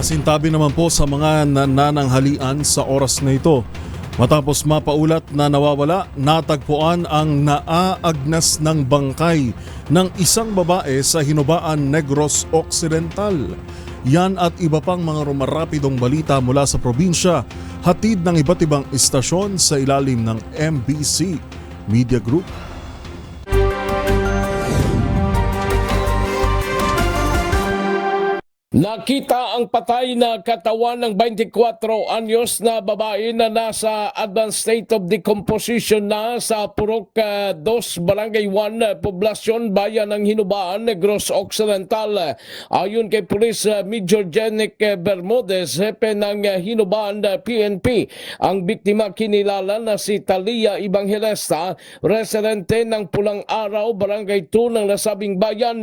Pasintabi naman po sa mga nanananghalian sa oras na ito. Matapos mapaulat na nawawala, natagpuan ang naaagnas ng bangkay ng isang babae sa Hinubaan Negros Occidental. Yan at iba pang mga rumarapidong balita mula sa probinsya, hatid ng iba't ibang istasyon sa ilalim ng MBC Media Group. Nakita ang patay na katawan ng 24 anyos na babae na nasa advanced state of decomposition na sa Purok ah, 2, Barangay 1, Poblasyon, Bayan ng Hinubaan, Negros Occidental. Ayon kay Police Major Jenic eh, Bermudez, hepe ng Hinubaan PNP, ang biktima kinilala na si Talia Evangelista, residente ng Pulang Araw, Barangay 2 ng nasabing bayan.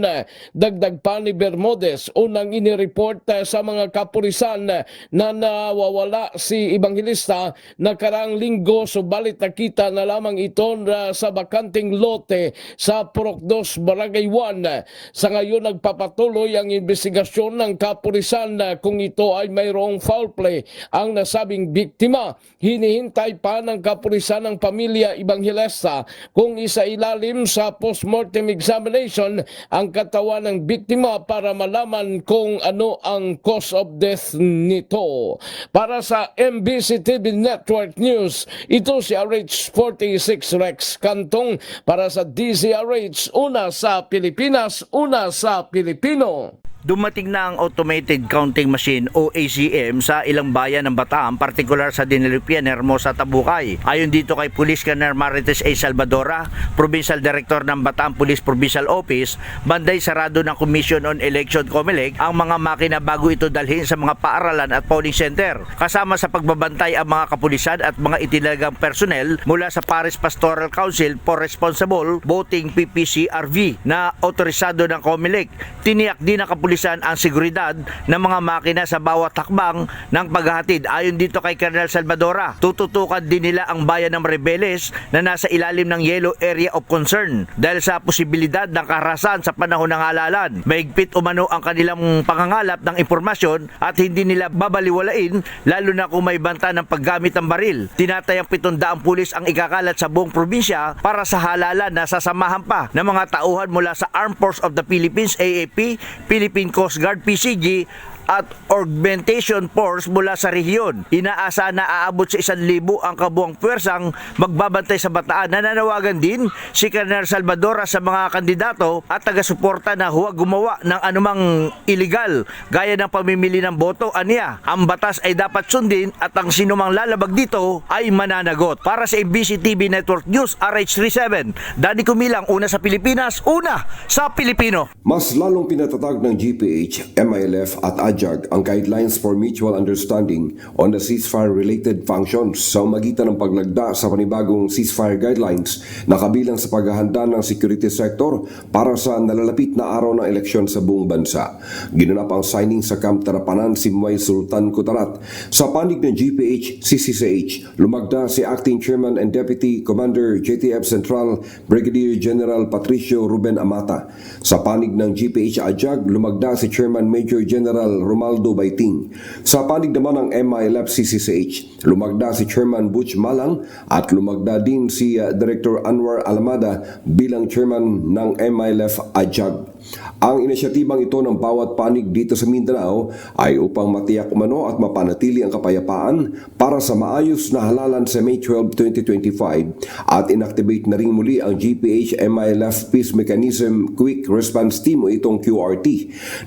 Dagdag pa ni Bermudez, unang inireport eh, sa mga kapulisan na nawawala si Evangelista nakarang linggo subalit nakita na lamang ito na sa bakanting lote sa 2, Barangay 1. Sa ngayon nagpapatuloy ang investigasyon ng kapulisan kung ito ay mayroong foul play ang nasabing biktima. Hinihintay pa ng kapulisan ng pamilya Evangelista kung isa ilalim sa postmortem examination ang katawan ng biktima para malaman kung ano ang cause of death nito. Para sa MBC TV Network News, ito si RH46 Rex Kantong para sa DZRH, una sa Pilipinas, una sa Pilipino. Dumating na ang Automated Counting Machine o ACM sa ilang bayan ng Bataan, partikular sa Dinilipian, Hermosa, Tabukay. Ayon dito kay Police Colonel Marites A. Salvadora, Provincial Director ng Bataan Police Provincial Office, banday sarado ng Commission on Election COMELEC ang mga makina bago ito dalhin sa mga paaralan at polling center. Kasama sa pagbabantay ang mga kapulisan at mga itinagang personnel mula sa Paris Pastoral Council for Responsible Voting PPCRV na otorisado ng COMELEC. Tiniyak din ng kapulisan ang seguridad ng mga makina sa bawat hakbang ng paghahatid. Ayon dito kay Colonel Salvadora, tututukan din nila ang bayan ng Rebeles na nasa ilalim ng Yellow Area of Concern dahil sa posibilidad ng karahasan sa panahon ng halalan. Mahigpit umano ang kanilang pangangalap ng impormasyon at hindi nila babaliwalain lalo na kung may banta ng paggamit ng baril. Tinatayang 700 pulis ang ikakalat sa buong probinsya para sa halalan na sasamahan pa ng mga tauhan mula sa Armed Force of the Philippines AAP, Philippine Coast Guard PCG at Augmentation Force mula sa rehiyon. Inaasa na aabot sa isang libo ang kabuang pwersang magbabantay sa bataan. Nananawagan din si Colonel Salvadora sa mga kandidato at taga-suporta na huwag gumawa ng anumang illegal gaya ng pamimili ng boto. Aniya, ang batas ay dapat sundin at ang sinumang lalabag dito ay mananagot. Para sa ABC TV Network News, RH37, Dani Kumilang, una sa Pilipinas, una sa Pilipino. Mas lalong pinatatag ng GPH, MILF at AJAG ang guidelines for mutual understanding on the ceasefire-related functions sa magitan ng paglagda sa panibagong ceasefire guidelines na kabilang sa paghahanda ng security sector para sa nalalapit na araw ng eleksyon sa buong bansa. Ginanap ang signing sa Camp Tarapanan si Muay Sultan Kutarat. Sa panig ng GPH, CCCH, lumagda si Acting Chairman and Deputy Commander JTF Central Brigadier General Patricio Ruben Amata. Sa panig ng GPH Ajag, lumagda si Chairman Major General Romaldo Baiting. Sa panig naman ng MILF CCCH, lumagda si Chairman Butch Malang at lumagda din si uh, Director Anwar Alamada bilang Chairman ng MILF Ajag. Ang inisyatibang ito ng bawat panig dito sa Mindanao ay upang matiyak umano at mapanatili ang kapayapaan para sa maayos na halalan sa May 12, 2025 at inactivate na rin muli ang GPH MILF Peace Mechanism Quick Response Team o itong QRT.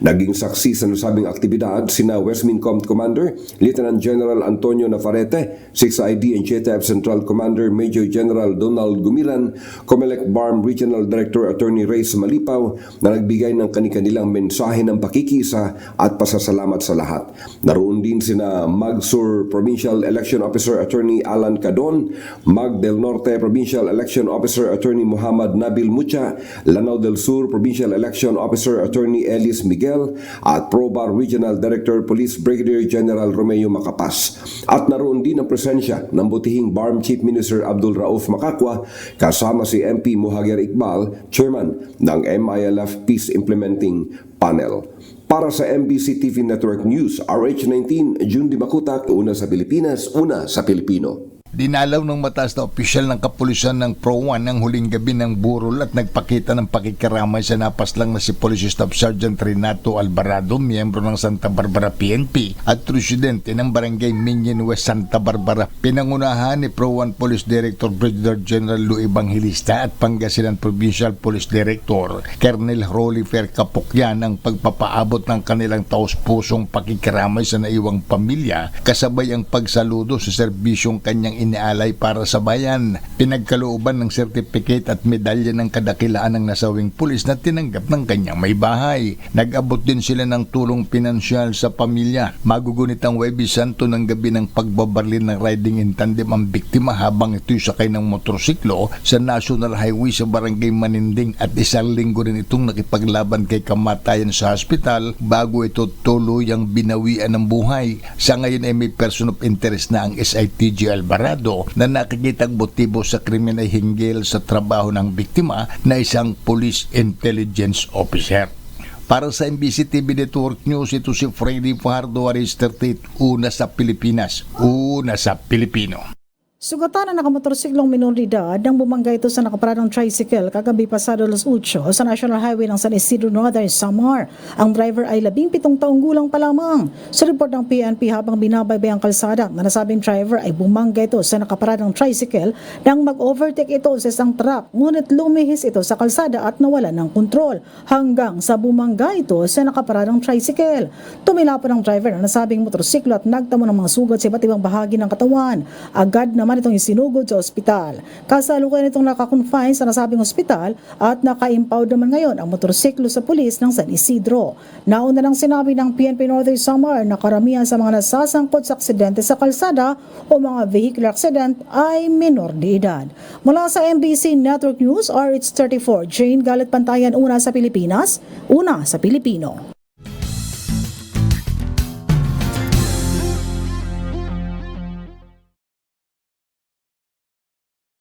Naging saksi sa nasabing aktibidad sina West Mincom Commander Lieutenant General Antonio Navarrete, 6ID and JTF Central Commander Major General Donald Gumilan, Comelec BARM Regional Director Attorney Reyes Malipaw na nagbigay ng kanilang mensahe ng pakikisa at pasasalamat sa lahat. Naroon din sina Magsur Provincial Election Officer Attorney Alan Cadon, Mag del Norte Provincial Election Officer Attorney Muhammad Nabil Mucha, Lanao del Sur Provincial Election Officer Attorney Elis Miguel at Probar Regional Director Police Brigadier General Romeo Macapas. At naroon naroon din ang presensya ng butihing BARM Chief Minister Abdul Rauf Makakwa kasama si MP Muhagir Iqbal, Chairman ng MILF Peace Implementing Panel. Para sa MBC TV Network News, RH19, June Di Makutak, una sa Pilipinas, una sa Pilipino. Dinalaw ng mataas na opisyal ng kapulisan ng Pro 1 ng huling gabi ng burol at nagpakita ng pakikiramay sa napaslang na si Police Staff Sergeant Renato Alvarado, miyembro ng Santa Barbara PNP at residente ng Barangay Minion West Santa Barbara. Pinangunahan ni Pro 1 Police Director Brigadier General Lou Evangelista at Pangasinan Provincial Police Director Colonel Rolifer Kapukyan ang pagpapaabot ng kanilang taos-pusong pakikiramay sa naiwang pamilya kasabay ang pagsaludo sa serbisyong kanyang inialay para sa bayan. Pinagkalooban ng sertificate at medalya ng kadakilaan ng nasawing pulis na tinanggap ng kanyang may bahay. Nag-abot din sila ng tulong pinansyal sa pamilya. Magugunit ang Webis Santo ng gabi ng pagbabarlin ng riding in tandem ang biktima habang ito'y sakay ng motorsiklo sa National Highway sa Barangay Maninding at isang linggo rin itong nakipaglaban kay kamatayan sa hospital bago ito tuluyang binawian ng buhay. Sa ngayon ay may person of interest na ang SITG Alvarado na nakikitang motibo sa krimen ay hinggil sa trabaho ng biktima na isang police intelligence officer. Para sa MBC TV Network News, ito si Freddy Fajardo Aris 38, una sa Pilipinas, una sa Pilipino. Sugatan na nakamotorsiklong minoridad nang bumangga ito sa nakaparadang tricycle kagabi pasado alas 8 sa National Highway ng San Isidro Northern Samar. Ang driver ay 17 taong gulang pa lamang. Sa report ng PNP habang binabaybay ang kalsada, na nasabing driver ay bumangga ito sa nakaparadang tricycle nang mag-overtake ito sa isang truck. Ngunit lumihis ito sa kalsada at nawala ng kontrol hanggang sa bumangga ito sa nakaparadang tricycle. Tumila pa ng driver na nasabing motorsiklo at nagtamo ng mga sugat sa iba't ibang bahagi ng katawan. Agad naman itong isinugod sa ospital. Kasalukuyan itong nakakonfine sa nasabing ospital at naka-impound naman ngayon ang motorsiklo sa pulis ng San Isidro. Nauna nang sinabi ng PNP Northern Samar na karamihan sa mga nasasangkot sa aksidente sa kalsada o mga vehicular accident ay minor de edad. Mula sa MBC Network News, RH34, Jane Galit Pantayan, una sa Pilipinas, una sa Pilipino.